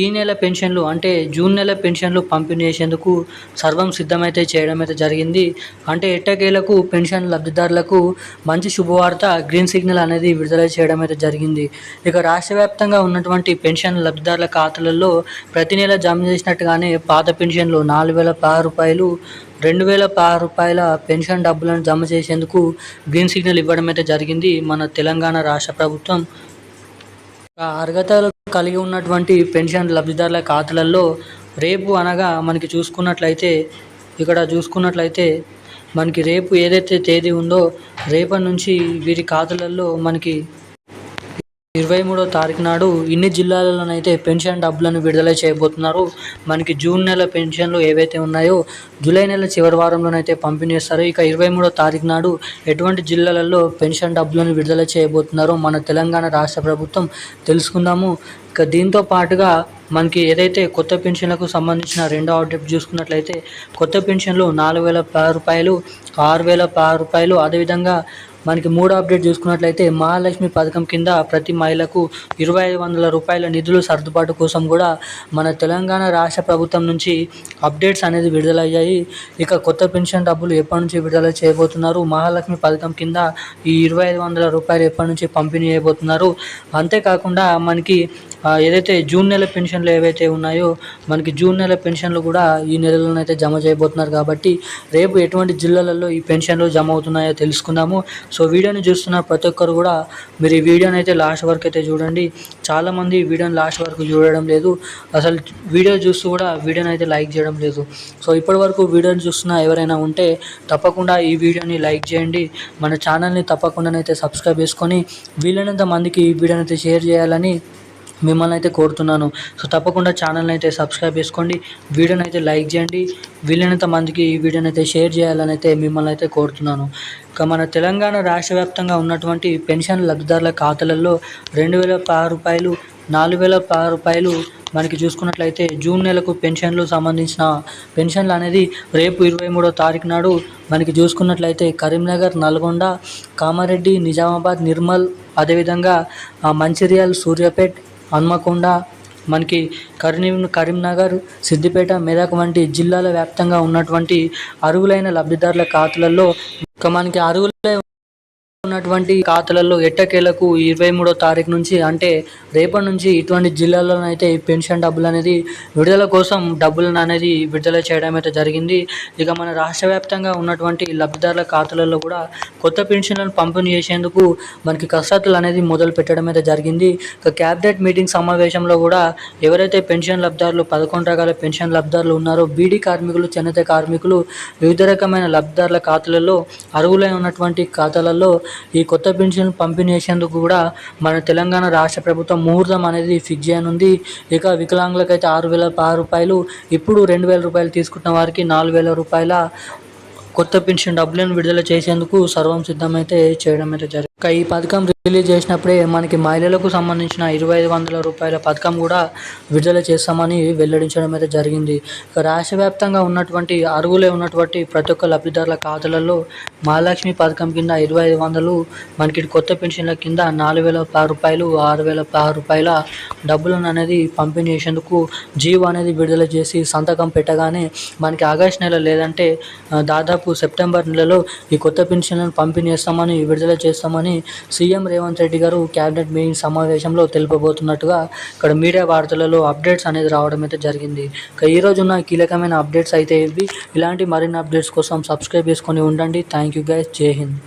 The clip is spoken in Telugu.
ఈ నెల పెన్షన్లు అంటే జూన్ నెల పెన్షన్లు పంపిణీ చేసేందుకు సర్వం సిద్ధమైతే చేయడం అయితే జరిగింది. అంటే ఎట్టకేలకు పెన్షన్ లబ్ధిదారులకు మంచి శుభవార్త గ్రీన్ సిగ్నల్ అనేది విడుదల చేయడం అయితే జరిగింది. ఇక రాష్ట్ర వ్యాప్తంగా ఉన్నటువంటి పెన్షన్ లబ్ధిదారుల ఖాతాలలో ప్రతి నెల జమ చేసినట్టుగానే పాత పెన్షన్లు నాలుగు వేల పది రూపాయలు రెండు వేల పది రూపాయల పెన్షన్ డబ్బులను జమ చేసేందుకు గ్రీన్ సిగ్నల్ ఇవ్వడం అయితే జరిగింది. మన తెలంగాణ రాష్ట్ర ప్రభుత్వం అర్హతలు కలిగి ఉన్నటువంటి పెన్షన్ లబ్ధిదారుల ఖాతాలలో రేపు అనగా మనకి చూసుకున్నట్లయితే ఇక్కడ చూసుకున్నట్లయితే మనకి రేపు ఏదైతే తేదీ ఉందో రేపటి నుంచి వీరి ఖాతాలలో మనకి ఇరవై మూడో తారీఖు నాడు ఇన్ని జిల్లాలలోనైతే పెన్షన్ డబ్బులను విడుదల చేయబోతున్నారు. మనకి జూన్ నెల పెన్షన్లు ఏవైతే ఉన్నాయో జూలై నెల చివరి వారంలోనైతే పంపిణీ చేస్తారు. ఇక ఇరవై మూడో తారీఖు నాడు ఎటువంటి జిల్లాలలో పెన్షన్ డబ్బులను విడుదల చేయబోతున్నారో మన తెలంగాణ రాష్ట్ర ప్రభుత్వం తెలుసుకుందాము. ఇక దీంతో పాటుగా మనకి ఏదైతే కొత్త పెన్షన్లకు సంబంధించిన రెండో అప్డేట్ చూసుకున్నట్లయితే కొత్త పెన్షన్లు నాలుగు వేల పది రూపాయలు ఆరు వేల పది రూపాయలు. అదేవిధంగా మనకి మూడో అప్డేట్ చూసుకున్నట్లయితే మహాలక్ష్మి పథకం కింద ప్రతి మహిళకు ఇరవై ఐదు వందల రూపాయల నిధులు సర్దుబాటు కోసం కూడా మన తెలంగాణ రాష్ట్ర ప్రభుత్వం నుంచి అప్డేట్స్ అనేది విడుదలయ్యాయి. ఇక కొత్త పెన్షన్ డబ్బులు ఎప్పటి నుంచి విడుదల చేయబోతున్నారు? మహాలక్ష్మి పథకం కింద ఈ ఇరవై ఐదు వందల రూపాయలు ఎప్పటి నుంచి పంపిణీ చేయబోతున్నారు? అంతేకాకుండా మనకి ఏదైతే జూన్ నెల పెన్షన్ పెన్షన్లు ఏవైతే ఉన్నాయో మనకి జూన్ నెల పెన్షన్లు కూడా ఈ నెలలోనైతే జమ చేయబోతున్నారు కాబట్టి రేపు ఎటువంటి జిల్లాలలో ఈ పెన్షన్లు జమ అవుతున్నాయో తెలుసుకుందాము. సో వీడియోని చూస్తున్న ప్రతి ఒక్కరు కూడా మీరు ఈ వీడియోని అయితే లాస్ట్ వరకు అయితే చూడండి. చాలామంది ఈ వీడియోని లాస్ట్ వరకు చూడడం లేదు. అసలు వీడియో చూస్తూ కూడా వీడియోని అయితే లైక్ చేయడం లేదు. సో ఇప్పటి వరకు వీడియోని చూస్తున్న ఎవరైనా ఉంటే తప్పకుండా ఈ వీడియోని లైక్ చేయండి. మన ఛానల్ని తప్పకుండానైతే సబ్స్క్రైబ్ చేసుకొని వీలైనంత మందికి ఈ వీడియోని అయితే షేర్ చేయాలని మిమ్మల్ని అయితే కోరుతున్నాను. సో తప్పకుండా ఛానల్ని అయితే సబ్స్క్రైబ్ చేసుకోండి. వీడియోని అయితే లైక్ చేయండి. వీలైనంత మందికి ఈ వీడియోని అయితే షేర్ చేయాలని అయితే మిమ్మల్ని అయితే కోరుతున్నాను. ఇక మన తెలంగాణ రాష్ట్ర వ్యాప్తంగా ఉన్నటువంటి పెన్షన్ లబ్ధిదారుల ఖాతాలలో రెండు వేల పదహారు రూపాయలు నాలుగు వేల పదహారు రూపాయలు మనకి చూసుకున్నట్లయితే జూన్ నెలకు పెన్షన్లు సంబంధించిన పెన్షన్లు అనేది రేపు ఇరవై మూడో తారీఖు నాడు మనకి చూసుకున్నట్లయితే కరీంనగర్ నల్గొండ కామారెడ్డి నిజామాబాద్ నిర్మల్ అదేవిధంగా మంచిర్యాల్ సూర్యాపేట్ హన్మకొండ మనకి కరీం కరీంనగర్ సిద్దిపేట మెదక్ వంటి జిల్లాల వ్యాప్తంగా ఉన్నటువంటి అర్హులైన లబ్ధిదారుల ఖాతాలలో ఇంకా మనకి అర్హులై ఉన్నటువంటి ఖాతాలలో ఎట్టకేలకు ఇరవై మూడో తారీఖు నుంచి అంటే రేపటి నుంచి ఇటువంటి జిల్లాలోనైతే పెన్షన్ డబ్బులు అనేది విడుదల కోసం డబ్బులను అనేది విడుదల చేయడం అయితే జరిగింది. ఇక మన రాష్ట్ర వ్యాప్తంగా ఉన్నటువంటి లబ్ధిదారుల ఖాతాలలో కూడా కొత్త పెన్షన్లను పంపిణీ చేసేందుకు మనకి కసరత్తులు అనేది మొదలు పెట్టడం అయితే జరిగింది. ఇక క్యాబినెట్ మీటింగ్ సమావేశంలో కూడా ఎవరైతే పెన్షన్ లబ్ధిదారులు పదకొండు రకాల పెన్షన్ లబ్ధిదారులు ఉన్నారో బీడీ కార్మికులు చేనేత కార్మికులు వివిధ రకమైన లబ్ధిదారుల ఖాతాలలో అర్హులై ఉన్నటువంటి ఖాతాలలో ఈ కొత్త పెన్షన్ పంపిణీ చేసేందుకు కూడా మన తెలంగాణ రాష్ట్ర ప్రభుత్వం ముహూర్తం అనేది ఫిక్స్ చేయనుంది. ఇక వికలాంగులకైతే ఆరు వేల ఆరు రూపాయలు ఇప్పుడు రెండు వేల రూపాయలు తీసుకున్న వారికి నాలుగు వేల రూపాయల కొత్త పెన్షన్ డబ్బులను విడుదల చేసేందుకు సర్వం సిద్ధమైతే చేయడం అయితే జరిగింది. ఈ పథకం రిలీజ్ చేసినప్పుడే మనకి మహిళలకు సంబంధించిన ఇరవై ఐదు వందల రూపాయల పథకం కూడా విడుదల చేస్తామని వెల్లడించడం అయితే జరిగింది. ఇక రాష్ట్ర వ్యాప్తంగా ఉన్నటువంటి అరువులే ఉన్నటువంటి ప్రతి ఒక్క లబ్ధిదారుల ఖాతాలలో మహాలక్ష్మి పథకం కింద ఇరవై ఐదు వందలు మనకి కొత్త పెన్షన్ల కింద నాలుగు వేల పది రూపాయలు ఆరు వేల పది రూపాయల డబ్బులను అనేది పంపిణీ చేసేందుకు జీవో అనేది విడుదల చేసి సంతకం పెట్టగానే మనకి ఆగస్ట్ నెల లేదంటే దాదాపు సెప్టెంబర్ నెలలో ఈ కొత్త పెన్షన్లను పంపిణీ చేస్తామని విడుదల చేస్తామని సీఎం రేవంత్ రెడ్డి గారు క్యాబినెట్ మీటింగ్ సమావేశంలో తెలుపబోతున్నట్టుగా ఇక్కడ మీడియా వార్తలలో అప్డేట్స్ అనేది రావడం అయితే జరిగింది. ఇక ఈరోజు ఉన్న కీలకమైన అప్డేట్స్ అయితే ఇవి. ఇలాంటి మరిన్ని అప్డేట్స్ కోసం సబ్స్క్రైబ్ చేసుకొని ఉండండి. థ్యాంక్ యూ గైస్ జై హింద్.